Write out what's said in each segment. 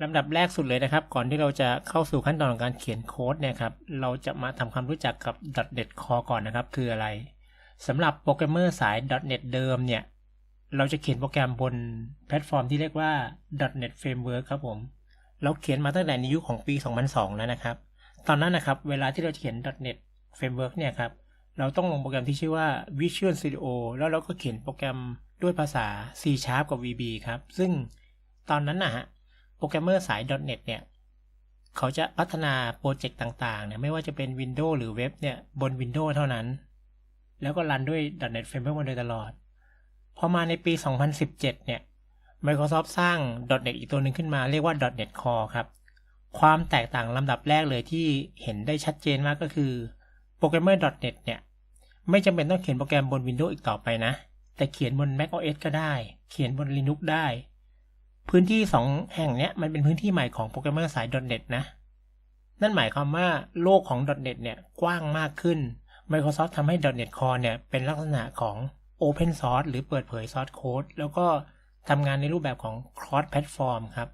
ลำดับแรกสุดเลยนะครับ ก่อนที่เราจะเข้าสู่ขั้นตอนของการเขียนโค้ดเนี่ยครับ เราจะมาทำความรู้จักกับ .NET Core ก่อนนะครับ คืออะไรสำหรับโปรแกรมเมอร์สาย .NET เดิมเนี่ย เราจะเขียนโปรแกรมบนแพลตฟอร์มที่เรียกว่า .NET Framework ครับผม เราเขียนมาตั้งแต่ในยุคของปี 2002 แล้วนะครับ ตอนนั้นนะครับ เวลาที่เราจะเขียน .NET Framework เนี่ยครับ เราต้องลงโปรแกรมที่ชื่อว่า Visual Studio แล้วเราก็เขียนโปรแกรมด้วยภาษา C Sharp กับ VB ครับ ซึ่งตอนนั้นนะฮะ ปรแกรมเมอร์สาย .NET เนี่ย เขาจะพัฒนาโปรเจกต์ต่างๆเนี่ยไม่ว่าจะเป็น Windows หรือเว็บเนี่ยบน Windows เท่านั้น แล้วก็รันด้วย .NET Framework มาโดยตลอด พอมาในปี 2017 เนี่ย Microsoft สร้าง .NET อีกตัวหนึ่งขึ้นมาเรียกว่า .NET Core ครับ ความแตกต่างลำดับแรกเลยที่เห็นได้ชัดเจนมากก็คือโปรแกรมเมอร์ .NET เนี่ย ไม่จำเป็นต้องเขียนโปรแกรมบน Windows อีกต่อไปนะ แต่เขียนบน Mac OS ก็ได้ เขียนบน Linux ได้ พื้นที่ 2 แห่งเนี้ยมันเป็นพื้นที่ใหม่ของโปรแกรมเมอร์สาย .NET นะ นั่นหมายความว่าโลกของ .NET เนี่ยกว้างมากขึ้น Microsoft ทำให้ .NET Core เนี่ยเป็นลักษณะของ Open Source หรือเปิดเผย Source Code แล้วก็ทำงานในรูปแบบของ Cross Platform ครับ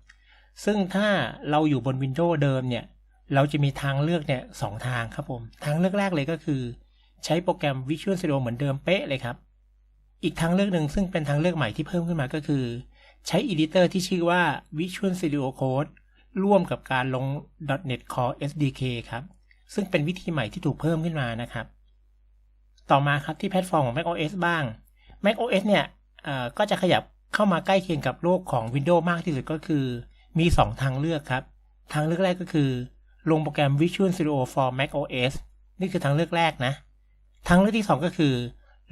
ซึ่งถ้าเราอยู่บน Windows เดิมเนี่ย เราจะมีทางเลือกเนี่ยสองทางครับผม ทางเลือกแรกเลยก็คือ ใช้โปรแกรม Visual Studio เหมือนเดิมเป๊ะเลยครับ อีกทางเลือกหนึ่งซึ่งเป็นทางเลือกใหม่ที่เพิ่มขึ้นมาก็คือ ใช้ Editor ที่ชื่อว่า Visual Studio Code ร่วมกับการลง .NET Core SDK ครับ ซึ่งเป็นวิธีใหม่ที่ถูกเพิ่มขึ้นมานะครับ ต่อมาครับที่แพลตฟอร์มของ macOS บ้าง macOS เนี่ยก็จะขยับเข้ามาใกล้เคียงกับโลกของ Windows มากที่สุดก็คือ มี 2 ทางเลือกครับ ทางเลือกแรกก็คือ ลงโปรแกรม Visual Studio for macOS นี่คือทางเลือกแรกนะ ทางเลือกที่ 2 ก็คือ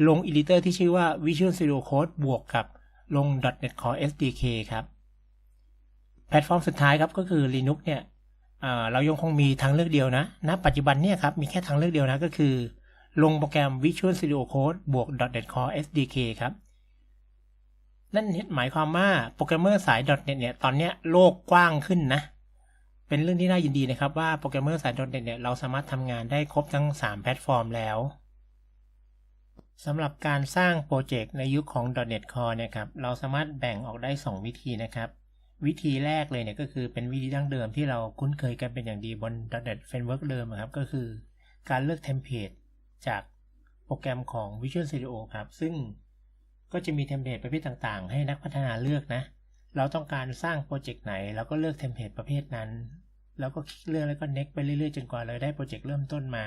ลง Editor ที่ชื่อว่า Visual Studio Code บวกกับ ลง .NET Core SDK ครับ แพลตฟอร์มสุดท้ายครับก็คือ Linux เนี่ยเรายังคงมีทางเลือกเดียวนะณปัจจุบันเนี่ยครับ มีแค่ทางเลือกเดียวนะก็คือ ลงโปรแกรม Visual Studio Code บวก .NET Core SDK ครับ นั่นหมายความว่าโปรแกรมเมอร์สาย .NET เนี่ย ตอนนี้โลกกว้างขึ้นนะ เป็นเรื่องที่น่ายินดีนะครับว่าโปรแกรมเมอร์สาย .NET เนี่ย เราสามารถทำงานได้ครบทั้ง 3 แพลตฟอร์มแล้ว สำหรับการสร้างโปรเจกต์ในยุคของ .NET Core นี่ยครับ เราสามารถแบ่งออกได้ 2 วิธีนะครับ วิธีแรกเลยเนี่ยก็คือเป็นวิธีดั้งเดิมที่เราคุ้นเคยกันเป็นอย่างดีบน .NET Framework เดิมครับ ก็คือการเลือกเทมเพลตจากโปรแกรมของ Visual Studio ครับ ซึ่งก็จะมีเทมเพลตประเภทต่างๆ ให้นักพัฒนาเลือกนะ เราต้องการสร้างโปรเจกต์ไหนเราก็เลือกเทมเพลตประเภทนั้น แล้วก็คลิกเลือกแล้วก็ next ไปเรื่อยๆ จนกว่าเราได้โปรเจกต์เริ่มต้นมา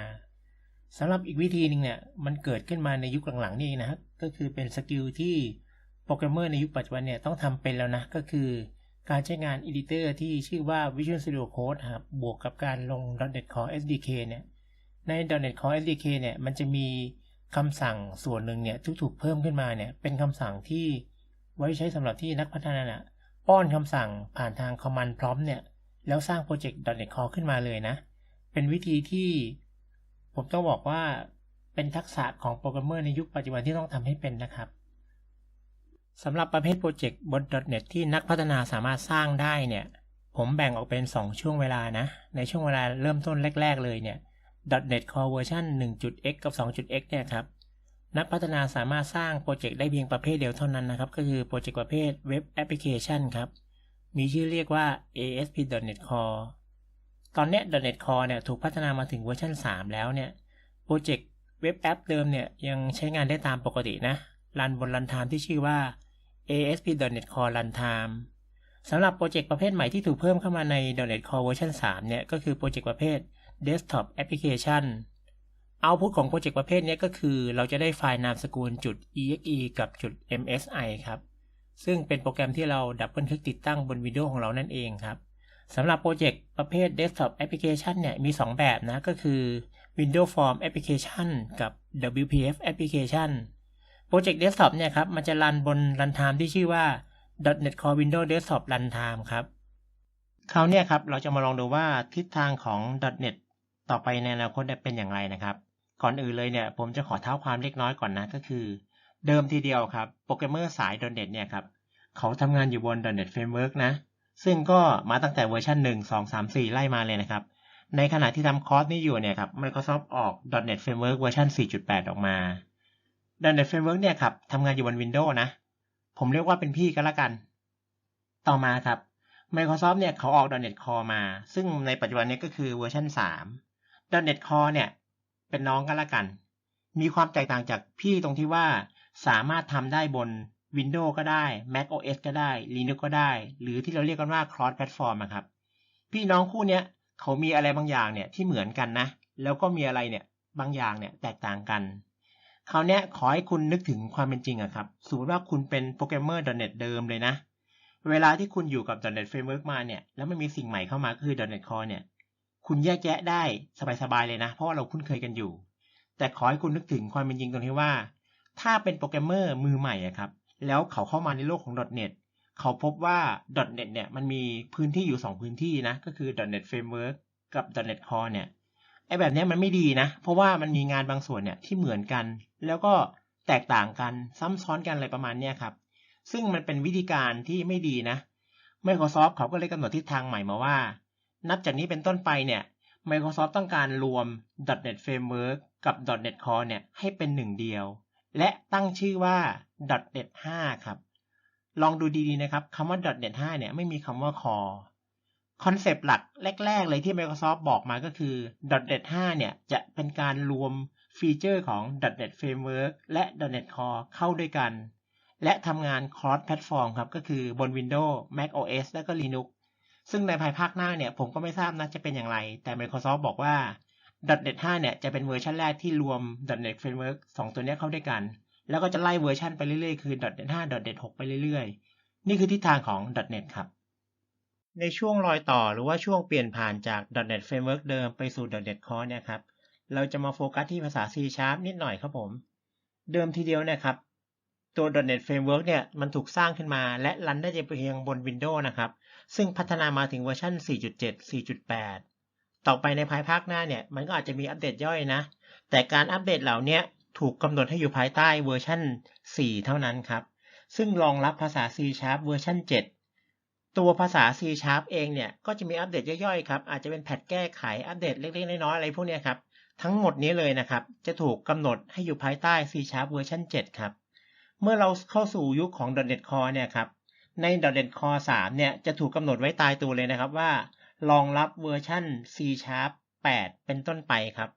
สำหรับอีกวิธีหนึ่งเนี่ยมันเกิดขึ้นมาในยุคหลังๆนี่นะครับก็คือเป็นสกิลที่โปรแกรมเมอร์ในยุคปัจจุบันเนี่ยต้องทำเป็นแล้วนะ ก็คือการใช้งาน Editor ที่ชื่อว่า Visual Studio Code ครับบวกกับการลง .NET Core SDK เนี่ยใน .NET Core SDK เนี่ยมันจะมีคำสั่งส่วนหนึ่งเนี่ยที่ถูกเพิ่มขึ้นมาเนี่ยเป็นคำสั่งที่ไว้ใช้สำหรับที่นักพัฒนาเนี่ยป้อนคำสั่งผ่านทาง Command Prompt เนี่ยแล้วสร้างโปรเจกต์ .NET Core ขึ้นมาเลยนะ เป็นวิธีที่ ผมต้องบอกว่าเป็นทักษะของโปรแกรมเมอร์ในยุคปัจจุบันที่ต้องทำให้เป็นนะครับสำหรับประเภทโปรเจกต์บน .NET ที่นักพัฒนาสามารถสร้างได้เนี่ย ผมแบ่งออกเป็น 2 ช่วงเวลานะ ในช่วงเวลาเริ่มต้นแรก ๆ เลยเนี่ย .NET Core เวอร์ชัน 1.x กับ 2.x เนี่ยครับ นักพัฒนาสามารถสร้างโปรเจกต์ได้เพียงประเภทเดียวเท่านั้นนะครับ ก็คือโปรเจกต์ประเภท Web Application ครับ มีชื่อเรียกว่า ASP.NET Core ตอนนี้ .NET Core เนี่ยถูกพัฒนามาถึงเวอร์ชัน3 แล้วเนี่ยโปรเจกต์เว็บแอปเดิมเนี่ยยังใช้งานได้ตามปกตินะ รันบนรันไทม์ที่ชื่อว่า ASP.NET Core Runtime สำหรับโปรเจกต์ประเภทใหม่ที่ถูกเพิ่มเข้ามาใน .NET Core เวอร์ชัน3เนี่ย ก็คือโปรเจกต์ประเภท Desktop Application เอาพุทของโปรเจกต์ประเภทนี้ก็คือ เราจะได้ไฟล์นามสกุลจุด .exe กับจุด .msi ครับ ซึ่งเป็นโปรแกรมที่เราดับเบิลคลิกติดตั้งบนวิดีโอของเรานั่นเองครับ สำหรับโปรเจกต์ประเภท Desktop Application เนี่ยมี 2 แบบนะ ก็คือ Windows Form Application กับ WPF Application โปรเจกต์ Desktop เนี่ยครับ มันจะรันบนรันไทม์ที่ชื่อว่า .NET Core Windows Desktop Runtime ครับคราวนี้ครับ เราจะมาลองดูว่าทิศทางของ .NET ต่อไปในอนาคตเป็นอย่างไรนะครับ ก่อนอื่นเลยเนี่ย ผมจะขอเท้าความเล็กน้อยก่อนนะ ก็คือ เดิมทีเดียวครับ โปรแกรมเมอร์สาย .NET เนี่ยครับ เขาทำงานอยู่บน .NET Framework นะ ซึ่งก็มาตั้งแต่เวอร์ชัน1 2 3 4 ไล่มาเลยนะครับ ในขณะที่ทำคอร์สนี้อยู่เนี่ยครับ Microsoft ออก .NET Framework เวอร์ชัน4.8 ออกมา .NET Framework เนี่ยครับทำงานอยู่บน Windows นะ ผมเรียกว่าเป็นพี่ก็แล้วกัน ต่อมาครับ Microsoft เนี่ยเขาออก .NET Core มา ซึ่งในปัจจุบันนี้ก็คือเวอร์ชัน3 .NET Core เนี่ยเป็นน้องกันละกัน มีความแตกต่างจากพี่ตรงที่ว่าสามารถทำได้บน Windows ก็ได้ Mac OS ก็ได้ Linux ก็ได้ หรือที่เราเรียกกันว่า cross platform ครับ พี่น้องคู่เนี้ยเขามีอะไรบางอย่างเนี่ยที่เหมือนกันนะ แล้วก็มีอะไรเนี่ยบางอย่างเนี่ยแตกต่างกันคราวนี้ขอให้คุณนึกถึงความเป็นจริงอะครับ สมมติว่าคุณเป็นโปรแกรมเมอร์ .NET เดิมเลยนะ เวลาที่คุณอยู่กับ .NET Framework มาเนี่ย แล้วมันมีสิ่งใหม่เข้ามาคือ .NET Core เนี่ย คุณแยกแยะได้สบายๆเลยนะ เพราะว่าเราคุ้นเคยกันอยู่ แต่ขอให้คุณนึกถึงความเป็นจริงตรงที่ว่า ถ้าเป็นโปรแกรมเมอร์มือใหม่อะครับ แล้วเขาเข้ามาในโลกของ .NET เขาพบว่า .NET เนี่ยมันมีพื้นที่อยู่ 2 พื้นที่นะ ก็คือ .NET Framework กับ .NET Core เนี่ยไอ้แบบนี้มันไม่ดีนะ เพราะว่ามันมีงานบางส่วนเนี่ยที่เหมือนกัน แล้วก็แตกต่างกันซ้ำซ้อนกันอะไรประมาณนี้ครับ ซึ่งมันเป็นวิธีการที่ไม่ดีนะ Microsoft เขาก็เลยกำหนดทิศทางใหม่มาว่า นับจากนี้เป็นต้นไปเนี่ย Microsoft ต้องการรวม .NET Framework กับ .NET Core เนี่ยให้เป็นหนึ่งเดียว และตั้งชื่อว่า .NET 5 ครับ ลองดูดีๆนะครับคำว่า .NET 5 เนี่ยไม่มีคำว่า Core คอนเซปต์หลักแรก ๆ เลยที่ Microsoft บอกมาก็คือ .NET 5 เนี่ยจะเป็นการรวมฟีเจอร์ของ .NET Framework และ .NET Core เข้าด้วยกัน และทำงาน cross platform ครับ ก็คือบน Windows Mac OS และก็ Linux ซึ่งในภายภาคหน้าเนี่ยผมก็ไม่ทราบนะจะเป็นอย่างไร แต่ Microsoft บอกว่า .NET 5 เนี่ยจะเป็นเวอร์ชันแรกที่รวม .NET Framework 2 ตัวนี้เข้าด้วยกัน แล้วก็จะไล่เวอร์ชันไปเรื่อยๆ คือ .NET 5 .NET 6 ไปเรื่อยๆ นี่คือทิศทางของ .NET ครับ ในช่วงรอยต่อหรือว่าช่วงเปลี่ยนผ่านจาก .NET Framework เดิมไปสู่ .NET Core เนี่ยครับ เราจะมาโฟกัสที่ภาษา C Sharp นิดหน่อยครับผม เดิมทีเดียวนะครับ ตัว .NET Framework เนี่ยมันถูกสร้างขึ้นมาและรันได้เพียงบน Windows นะครับ ซึ่งพัฒนามาถึงเวอร์ชัน4.7 4.8 ต่อไปในภายภาคหน้าเนี่ย มันก็อาจจะมีอัปเดตย่อยนะ แต่การอัปเดตเหล่านี้ถูกกำหนดให้อยู่ภายใต้เวอร์ชัน4 เท่านั้นครับ ซึ่งรองรับภาษา C Sharp เวอร์ชัน7 ตัวภาษา C Sharp เองเนี่ย ก็จะมีอัปเดตย่อยๆครับ อาจจะเป็นแพทแก้ไขอัปเดตเล็กๆ น้อยๆ อะไรพวกนี้ครับ ทั้งหมดนี้เลยนะครับ จะถูกกำหนดให้อยู่ภายใต้ C Sharp เวอร์ชัน7 ครับ เมื่อเราเข้าสู่ยุคของ .NET Core เนี่ยครับ ใน .NET Core 3 เนี่ย จะถูกกำหนดไว้ตายตัวเลยนะครับว่า รองรับเวอร์ชัน C Sharp 8 เป็นต้นไปครับ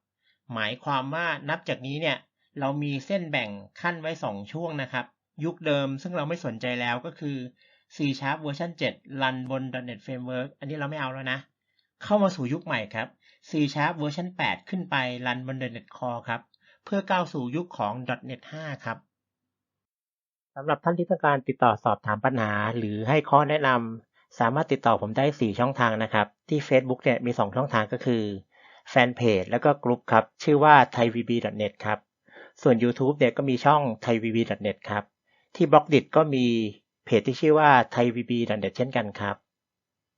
หมายความว่านับจากนี้เนี่ย เรามีเส้นแบ่งขั้นไว้ 2 ช่วงนะครับ ยุคเดิมซึ่งเราไม่สนใจแล้วก็คือ C Sharp เวอร์ชัน7 รันบน .NET Framework อันนี้เราไม่เอาแล้วนะ เข้ามาสู่ยุคใหม่ครับ C Sharp เวอร์ชัน8 ขึ้นไปรันบน .NET Core ครับ เพื่อก้าวสู่ยุคของ .NET 5 ครับสำหรับท่านที่ต้องการติดต่อสอบถามปัญหา หรือให้ข้อแนะนำ สามารถติดต่อผมได้ 4 ช่องทางนะครับ ที่ Facebook เนี่ยมี 2 ช่องทางก็คือแฟนเพจแล้วก็กลุ่มครับ ชื่อว่า thaivb.net ครับ ส่วน YouTube เนี่ยก็มีช่อง thaivb.net ครับ ที่บล็อกดิก็มีเพจที่ชื่อว่า thaivb.net เช่นกันครับ